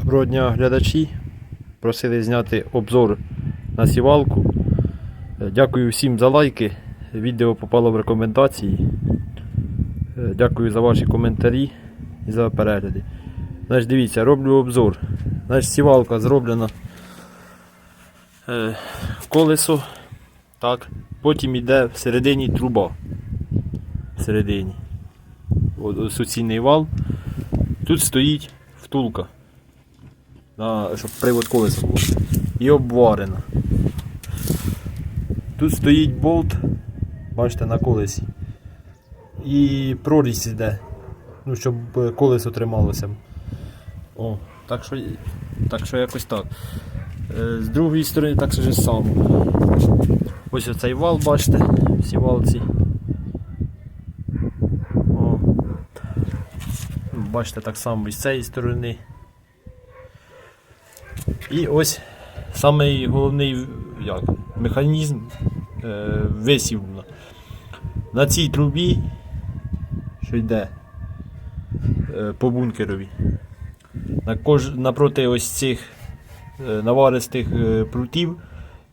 Доброго дня глядачі. Просили зняти обзор на сівалку. Е, Дякую всім за лайки. Відео попало в рекомендації. Е, Дякую за ваші коментарі і за перегляди. Значить, дивіться, роблю обзор. Значить, сівалка зроблена е, колесо. Так. Потім йде всередині труба. Всередині. Суцільний вал. Тут стоїть втулка. На, щоб привод колеса був. І обварена. Тут стоїть болт, бачите, на колесі. І прорізь іде. Ну, щоб колесо трималося. О, так що, так що якось так. Е, З другої сторони так же само. Ось оцей вал, бачите, всі валці. О. Бачите, так само і з цієї сторони. І ось самий головний як, механізм е, висів на, цій трубі, що йде е, по бункерові. На кож, напроти ось цих е, наваристих е, прутів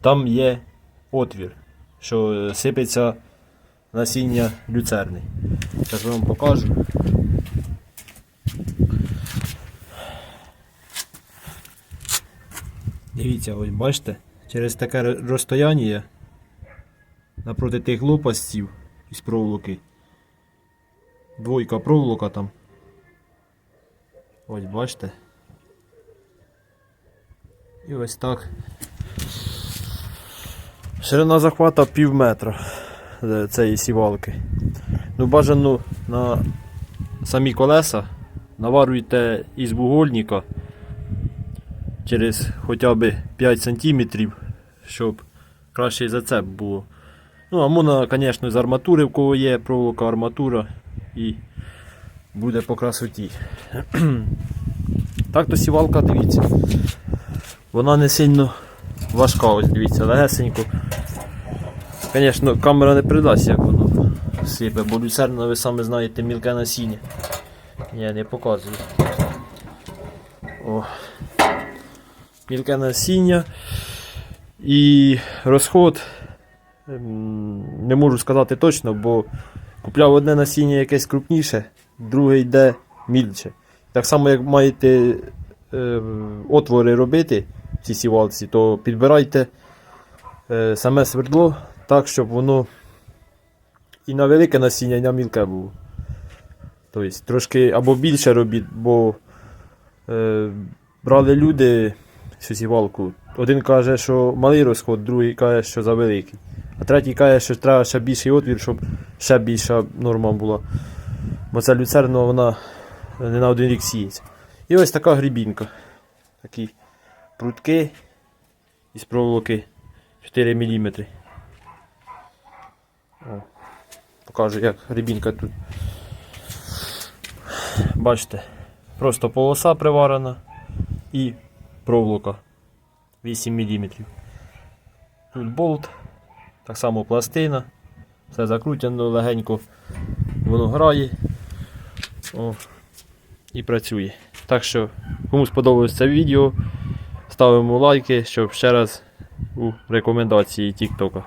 там є отвір, що е, сипеться насіння люцерни. Зараз вам покажу. Дивіться, ось бачите, через таке розстояння напроти тих лопастів із проволоки. Двойка проволока там. Ось бачите. І ось так. Ширина захвата пів метра е, цієї сівалки. Ну бажано на самі колеса наварюйте із вугольника через хоча б 5 см, щоб краще зацеп було. Ну, а можна, звісно, з арматури, в кого є проволока арматура і буде по красоті. так то сівалка, дивіться. Вона не сильно важка, ось дивіться, легесенько. Звісно, камера не придасть, як воно сипе, бо люцерна, ви самі знаєте, мілке насіння. Я не показую. О мілке насіння і розход ем, не можу сказати точно, бо купляв одне насіння якесь крупніше, друге йде мільче. Так само, як маєте е, отвори робити в цій сівалці, то підбирайте е, саме свердло так, щоб воно і на велике насіння, і на мілке було. Тобто трошки або більше робіть, бо е, брали люди сівалку. Один каже, що малий розход, другий каже, що за великий. А третій каже, що треба ще більший отвір, щоб ще більша норма була. Бо ця люцерна вона не на один рік сіється. І ось така грібінка. Такі прутки із проволоки 4 мм. О, покажу, як грібінка тут. Бачите, просто полоса приварена і проволока 8 мм. Тут болт, так само пластина, все закрутено легенько, воно грає О, і працює. Так що, кому сподобалось це відео, ставимо лайки, щоб ще раз у рекомендації TikTok.